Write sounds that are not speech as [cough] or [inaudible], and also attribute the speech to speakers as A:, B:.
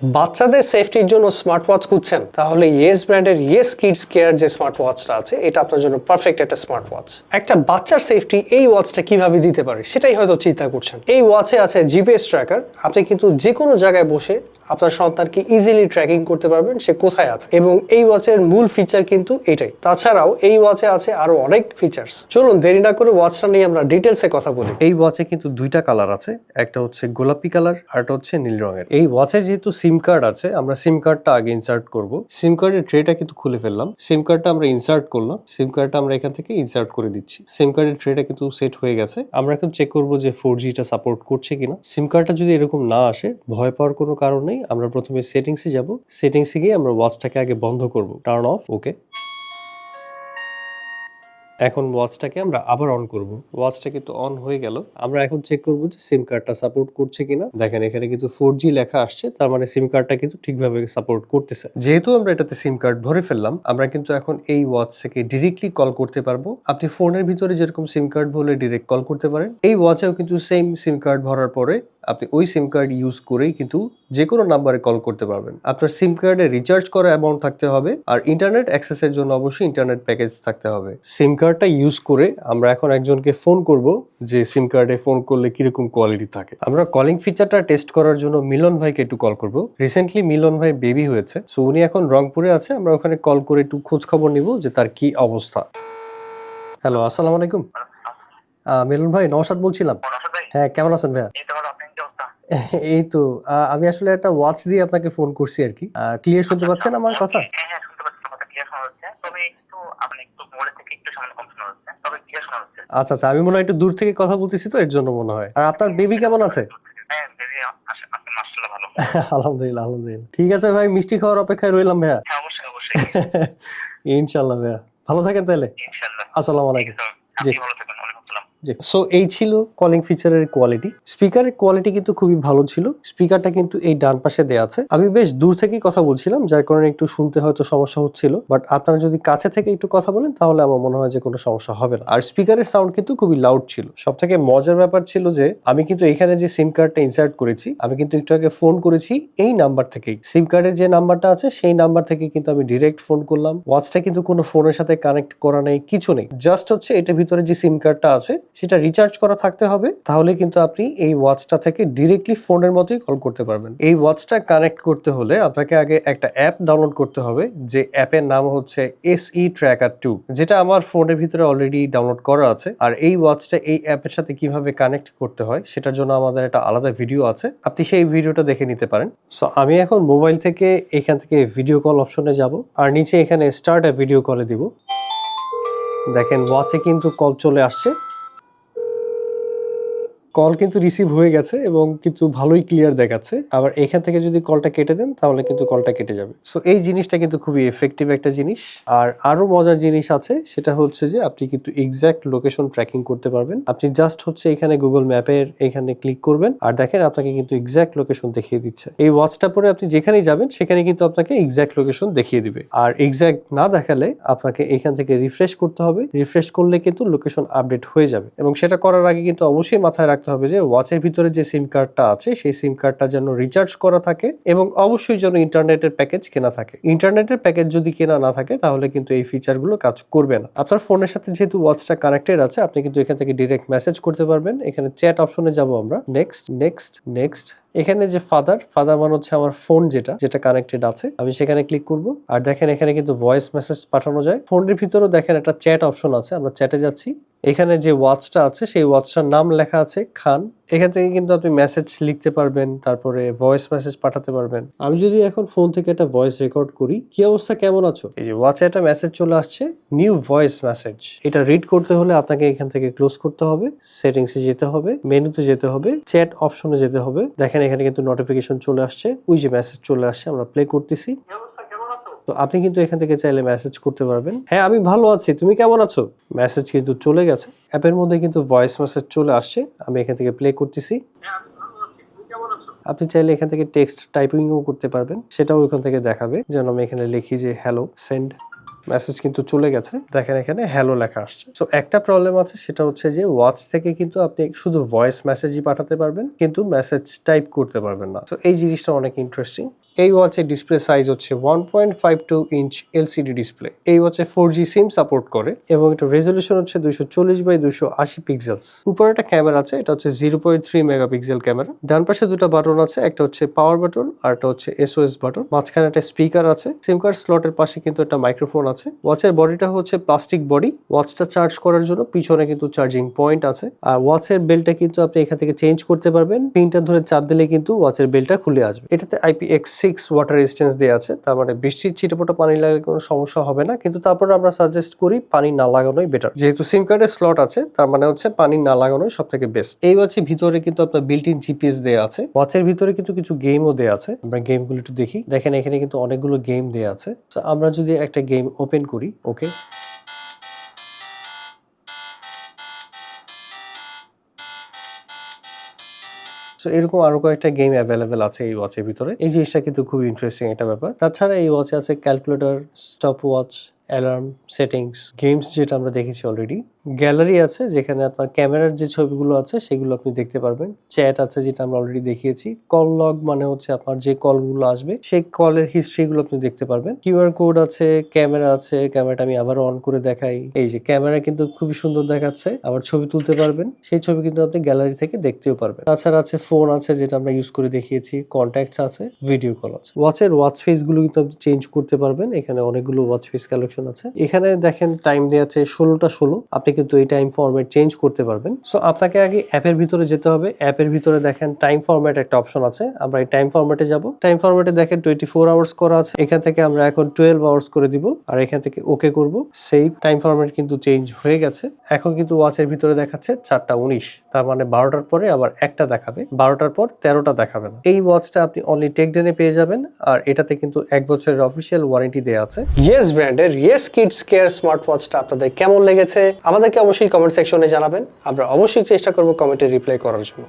A: বাচ্চাদের সেফটির জন্য স্মার্ট ওয়াচ খুঁজছেন, তাহলে ইয়েস ব্র্যান্ডের ইয়েস কিডস কেয়ার যে স্মার্ট ওয়াচটা আছে, এটা আপনার জন্য পারফেক্ট একটা স্মার্ট ওয়াচ একটা বাচ্চার সেফটি এই ওয়াচটা কীভাবে দিতে পারে, সেটাই হয়তো চিন্তা করছেন। এই ওয়াচে আছে জিপিএস ট্র্যাকার আপনি কিন্তু যে কোনো জায়গায় বসে আপনার সন্তানকে ইজিলি ট্র্যাকিং করতে পারবেন, সে কোথায় আছে? এবং এই ওয়াচের মূল ফিচার কিন্তু এটাই। তাছাড়াও এই ওয়াচে আছে আরও অনেক ফিচার্স চলুন দেরি না করে ওয়াচটা নিয়ে আমরা ডিটেলসে কথা বলি।
B: এই ওয়াচে কিন্তু দুইটা কালার আছে। একটা হচ্ছে গোলাপি কালার আর একটা হচ্ছে নীল রঙের। এই ওয়াচে যেহেতু সিম কার্ড আছে, আমরা সিম কার্ডটা আগে ইনসার্ট করব। সিম কার্ডের ট্রেটা কিন্তু খুলে ফেললাম। সিম কার্ডটা আমরা ইনসার্ট করলাম। সিম কার্ডটা আমরা এখান থেকে ইনসার্ট করে দিচ্ছি। সিম কার্ডের ট্রেটা কিন্তু সেট হয়ে গেছে। আমরা এখন চেক করব যে ফোর জিটা সাপোর্ট করছে কিনা। সিম কার্ডটা যদি এরকম না আসে, ভয় পাওয়ার কোনো কারণ নেই। আমরা প্রথমে সেটিংসে যাব। সেটিংসে গিয়ে আমরা ওয়াচটাকে আগে বন্ধ করব। টার্ন অফ ওকে এখন ওয়াচটাকে আমরা আবার অন করব। ওয়াচটা কিন্তু অন হয়ে গেল। আমরা এখন চেক করব যে সিম কার্ডটা সাপোর্ট করছে কিনা। দেখেন, এখানে কিন্তু ফোর লেখা আসছে। তার মানে সিম কার্ডটা কিন্তু ঠিকভাবে সাপোর্ট করতেছে। যেহেতু আমরা এটাতে সিম কার্ড ভরে ফেললাম, আমরা কিন্তু এখন এই ওয়াচ থেকে ডিরেক্টলি কল করতে পারব। আপনি ফোনের ভিতরে যেরকম সিম কার্ড ভরলে ডিরেক্ট কল করতে পারেন, এই ওয়াচেও কিন্তু সেম সিম কার্ড ভরার পরে আপনি ওই সিম কার্ড ইউজ করেই কিন্তু যে কোনো নাম্বারে কল করতে পারবেন। আপনার সিম কার্ডে রিচার্জ করা অ্যামাউন্ট থাকতে হবে আর ইন্টারনেট অ্যাক্সেসের জন্য অবশ্যই ইন্টারনেট প্যাকেজ থাকতে হবে। সিম কার্ডটা ইউজ করে আমরা এখন একজনকে ফোন করব যে সিম কার্ডে ফোন করলে কীরকম কোয়ালিটি থাকে। আমরা কলিং ফিচারটা টেস্ট করার জন্য মিলন ভাইকে একটু কল করব। রিসেন্টলি মিলন ভাই বেবি হয়েছে সো উনি এখন রংপুরে আছে। আমরা ওখানে কল করে একটু খোঁজ খবর নিব যে তার কি অবস্থা। হ্যালো আসসালামু আলাইকুম। মিলন ভাই নওশাদ বলছিলাম। হ্যাঁ কেমন আছেন ভাইয়া?
C: এই তো
B: আমি আসলে একটা ওয়াচ দিয়ে আপনাকে ফোন করছি আর কি। ক্লিয়ার শুনতে পাচ্ছেন আমার কথা?
C: হ্যাঁ হ্যাঁ যাচ্ছে
B: আচ্ছা আচ্ছা আমি মনে হয় একটু দূর থেকে কথা বলতেছি তো এর জন্য মনে হয়। আর আপনার বেবি কেমন আছে?
C: হ্যাঁ [laughs]
B: আলহামদুলিল্লাহ আলহামদুলিল্লাহ। ঠিক আছে ভাই মিষ্টি খাওয়ার অপেক্ষায় রইলাম ভাইয়া।
C: অবশ্যই অবশ্যই। [laughs]
B: ইনশাল্লাহ ভাইয়া। ভালো থাকেন তাহলে। আসসালামু আলাইকুম।
C: আপনি ভালো থাকবেন ওয়ালাইকুম আসসালাম
B: সো এই ছিল কলিং ফিচারের কোয়ালিটি স্পিকারের কোয়ালিটি কিন্তু খুবই ভালো ছিল। স্পিকারটা কিন্তু এই ডান পাশে দেয়া আছে। আমি বেশ দূর থেকেই কথা বলছিলাম, যার কারণে একটু শুনতে হয়তো সমস্যা হচ্ছিল। বাট আপনারা যদি কাছে থেকে একটু কথা বলেন, তাহলে আমার মনে হয় যে কোনো সমস্যা হবে না। আর স্পিকারের সাউন্ড কিন্তু খুবই লাউড ছিল। সব থেকে মজার ব্যাপার ছিল যে, আমি কিন্তু এখানে যে সিম কার্ডটা ইনসার্ট করেছি, আমি কিন্তু একটু আগে ফোন করেছি এই নাম্বার থেকেই। সিম কার্ডের যে নাম্বারটা আছে, সেই নাম্বার থেকে কিন্তু আমি ডিরেক্ট ফোন করলাম। ওয়াচটা কিন্তু কোনো ফোনের সাথে কানেক্ট করা নেই, কিছু নেই। জাস্ট হচ্ছে এটার ভিতরে যে সিম কার্ডটা আছে সেটা রিচার্জ করা থাকতে হবে, তাহলে কিন্তু আপনি এই ওয়াচটা থেকে ডিরেক্টলি ফোনের মতোই কল করতে পারবেন। এই ওয়াচটা কানেক্ট করতে হলে আপনাকে আগে একটা অ্যাপ ডাউনলোড করতে হবে, যে অ্যাপের নাম হচ্ছে এস ই ট্র্যাকার টু যেটা আমার ফোনের ভিতরে অলরেডি ডাউনলোড করা আছে। আর এই ওয়াচটা এই অ্যাপের সাথে কীভাবে কানেক্ট করতে হয়, সেটার জন্য আমাদের একটা আলাদা ভিডিও আছে। আপনি সেই ভিডিওটা দেখে নিতে পারেন। সো আমি এখন মোবাইল থেকে এখান থেকে ভিডিও কল অপশনে যাব, আর নিচে এখানে স্টার্ট ভিডিও কলে দিব। দেখেন ওয়াচে কিন্তু কল চলে আসছে। কল কিন্তু রিসিভ হয়ে গেছে এবং কিন্তু ভালোই ক্লিয়ার দেখাচ্ছে। আবার এখান থেকে যদি কলটা কেটে দেন, তাহলে কিন্তু কলটা কেটে যাবে। সো এই জিনিসটা কিন্তু খুবই এফেক্টিভ একটা জিনিস। আর আরও মজার জিনিস আছে, সেটা হচ্ছে যে আপনি কিন্তু এক্স্যাক্ট লোকেশন ট্র্যাকিং করতে পারবেন। আপনি জাস্ট হচ্ছে এখানে গুগল ম্যাপের এখানে ক্লিক করবেন। আর দেখেন আপনাকে কিন্তু এক্স্যাক্ট লোকেশন দেখিয়ে দিচ্ছে। এই ওয়াচটা পরে আপনি যেখানেই যাবেন, সেখানে কিন্তু আপনাকে এক্স্যাক্ট লোকেশন দেখিয়ে দিবে। আর এক্স্যাক্ট না দেখালে আপনাকে এখান থেকে রিফ্রেশ করতে হবে। রিফ্রেশ করলে কিন্তু লোকেশন আপডেট হয়ে যাবে। এবং সেটা করার আগে কিন্তু অবশ্যই মাথায় রাখতে হবে যে ওয়াচের ভিতরে যে সিম কার্ডটা আছে, সেই সিম কার্ডটা যেন রিচার্জ করা থাকে এবং অবশ্যই যেন ইন্টারনেটের প্যাকেজ কেনা থাকে। ইন্টারনেটের প্যাকেজ যদি কেনা না থাকে, তাহলে কিন্তু এই ফিচারগুলো কাজ করবে না। আপনার ফোনের সাথে যেহেতু ওয়াচটা কানেক্টেড আছে, আপনি কিন্তু এখান থেকে ডিরেক্ট মেসেজ করতে পারবেন। এখানে চ্যাট অপশনে যাব আমরা। নেক্সট নেক্সট নেক্সট এখানে যে ফাদার ফাদার মানে হচ্ছে আমার ফোন যেটা যেটা কানেক্টেড আছে। আমি সেখানে ক্লিক করব। আর দেখেন এখানে কিন্তু ভয়েস মেসেজ পাঠানো যায়। ফোনের ভিতরেও দেখেন একটা চ্যাট অপশন আছে। আমরা চ্যাটে যাচ্ছি। এখানে যে ওয়াচটা আছে, সেই ওয়াচটার নাম লেখা আছে খান। এখান থেকে কিন্তু আপনি মেসেজ লিখতে পারবেন, তারপরে ভয়েস মেসেজ পাঠাতে পারবেন। আমি যদি এখন ফোন থেকে একটা ভয়েস রেকর্ড করি, কি অবস্থা, কেমন আছো? এই যে ওয়াচে একটা মেসেজ চলে আসছে নিউ ভয়েস মেসেজ এটা রিড করতে হলে আপনাকে এখান থেকে ক্লোজ করতে হবে সেটিংসে যেতে হবে মেনুতে যেতে হবে চ্যাট অপশনে যেতে হবে। দেখেন এখানে কিন্তু নোটিফিকেশন চলে আসছে, ওই যে মেসেজ চলে আসছে, আমরা প্লে করতেছি
C: কি অবস্থা কেমন আছো
B: তো আপনি কিন্তু এখান থেকে চাইলে মেসেজ করতে পারবেন। হ্যাঁ আমি ভালো আছি। তুমি কেমন আছো? মেসেজ কিন্তু চলে গেছে। অ্যাপের মধ্যে কিন্তু ভয়েস মেসেজ চলে আসছে। আমি এখান থেকে প্লে করতেছি। আপনি চাইলে এখান থেকে টেক্সট টাইপিংও করতে পারবেন। সেটাও এখান থেকে দেখাবে। যেন আমি এখানে লিখি যে হ্যালো সেন্ড মেসেজ কিন্তু চলে গেছে। দেখেন এখানে হ্যালো লেখা আসছে। সো একটা প্রবলেম আছে, সেটা হচ্ছে যে ওয়াচ থেকে কিন্তু আপনি শুধু ভয়েস মেসেজই পাঠাতে পারবেন, কিন্তু মেসেজ টাইপ করতে পারবেন না। তো এই জিনিসটা অনেক ইন্টারেস্টিং এই ওয়াচের ডিসপ্লে সাইজ হচ্ছে one point five two inch LCD display এই ওয়াচে ফোর জি সিম সাপোর্ট করে এবং এটা রেজলিউশন হচ্ছে দুইশো চল্লিশ বাই দুইশো আশি পিক্সেলস উপরে একটা ক্যামেরা আছে, এটা হচ্ছে zero point three megapixel camera ডান পাশে দুটো বাটন আছে, একটা হচ্ছে পাওয়ার বাটন আর একটা হচ্ছে এসওএস বাটন মাঝখানে একটা স্পিকার আছে সিম কার্ড স্লটের পাশে কিন্তু একটা মাইক্রোফোন আছে। ওয়াচের বডিটা হচ্ছে প্লাস্টিক বডি ওয়াচটা চার্জ করার জন্য পিছনে কিন্তু চার্জিং পয়েন্ট আছে। আর ওয়াচের বেলটা কিন্তু আপনি এখান থেকে চেঞ্জ করতে পারবেন। পিনটা ধরে চাপ দিলে কিন্তু ওয়াচের বেলটা খুলে আসবে। এটাতে IP X six water resistance দেওয়া আছে, তার মানে বৃষ্টির ছিটেপোটা পানি লাগলে কোনো সমস্যা হবে না, কিন্তু তারপরে আমরা সাজেস্ট করি পানি না লাগানোই বেটার যেহেতু সিম কার্ডের স্লট আছে, তার মানে হচ্ছে পানি না লাগানোই সব থেকে বেস্ট এই ওয়াচের ভিতরে কিন্তু আপনার বিল্ট ইন জিপিএস দেওয়া আছে ওয়াচের ভিতরে কিন্তু কিছু গেমও দেওয়া আছে, আমরা গেমগুলো একটু দেখি। দেখেন এখানে কিন্তু অনেকগুলো গেম দেওয়া আছে। আমরা যদি একটা গেম ওপেন করি ওকে সো এরকম আরও কয়েকটা গেম অ্যাভেলেবেল আছে এই ওয়াচের ভিতরে। এই জিনিসটা কিন্তু খুব ইন্টারেস্টিং একটা ব্যাপার। তাছাড়া এই ওয়াচে আছে calculator stopwatch alarm settings games যেটা আমরা দেখেছি অলরেডি গ্যালারি আছে যেখানে আপনার ক্যামেরার যে ছবিগুলো আছে সেগুলো আপনি দেখতে পারবেন। চ্যাট আছে যেটা আমরা অলরেডি দেখিয়েছি। কল লগ মানে হচ্ছে আপনার যে কলগুলো আসবে, সেই কলের হিস্ট্রিগুলো আপনি দেখতে পারবেন। কিউআর কোড আছে, ক্যামেরা আছে, ক্যামেরাটা আমি আবার অন করে দেখাই। এই যে ক্যামেরা কিন্তু খুবই সুন্দর দেখাচ্ছে, আবার ছবি তুলতে পারবেন। সেই ছবি কিন্তু আপনি গ্যালারি থেকে দেখতেও পারবেন। তাছাড়া আছে ফোন আছে যেটা আমরা ইউজ করে দেখিয়েছি কন্ট্যাক্টস আছে ভিডিও কল আছে। ওয়াচের ওয়াচ ফেসগুলো কিন্তু আপনি চেঞ্জ করতে পারবেন। এখানে অনেকগুলো ওয়াচ ফেস কালেকশন আছে। এখানে দেখেন টাইম দেওয়া আছে ষোলোটা ষোলো। আপনি কিন্তু এই টাইম ফরম্যাট চেঞ্জ করতে পারবেন। সো আপনাকে আগে অ্যাপের ভিতরে যেতে হবে। অ্যাপের ভিতরে দেখেন টাইম ফরম্যাট একটা অপশন আছে। আমরা এই টাইম ফরম্যাটে যাব। টাইম ফরম্যাটে দেখেন টোয়েন্টি ফোর আওয়ার্স করা আছে। এখান থেকে আমরা এখন টুয়েলভ আওয়ার্স করে দিব। আর এখান থেকে ওকে করব। সেই টাইম ফরম্যাট কিন্তু চেঞ্জ হয়ে গেছে। এখন কিন্তু ওয়াচের ভিতরে দেখাচ্ছে চারটা উনিশ। তার মানে বারোটার পরে আবার একটা দেখাবে। বারোটার পর তেরোটা দেখাবে না। এই ওয়াচটা আপনি অনলি টেকডেনে পেয়ে যাবেন। আর এটাতে কিন্তু এক বছরের অফিসিয়াল ওয়ারেন্টি দেওয়া আছে।
A: ইয়েস ব্র্যান্ডের ইয়েস কিডস কেয়ার স্মার্ট ওয়াচটা আপনাদের কেমন লেগেছে? আমাদেরকে অবশ্যই কমেন্ট সেকশনে জানাবেন। আমরা অবশ্যই চেষ্টা করব কমেন্টে রিপ্লাই করার জন্য।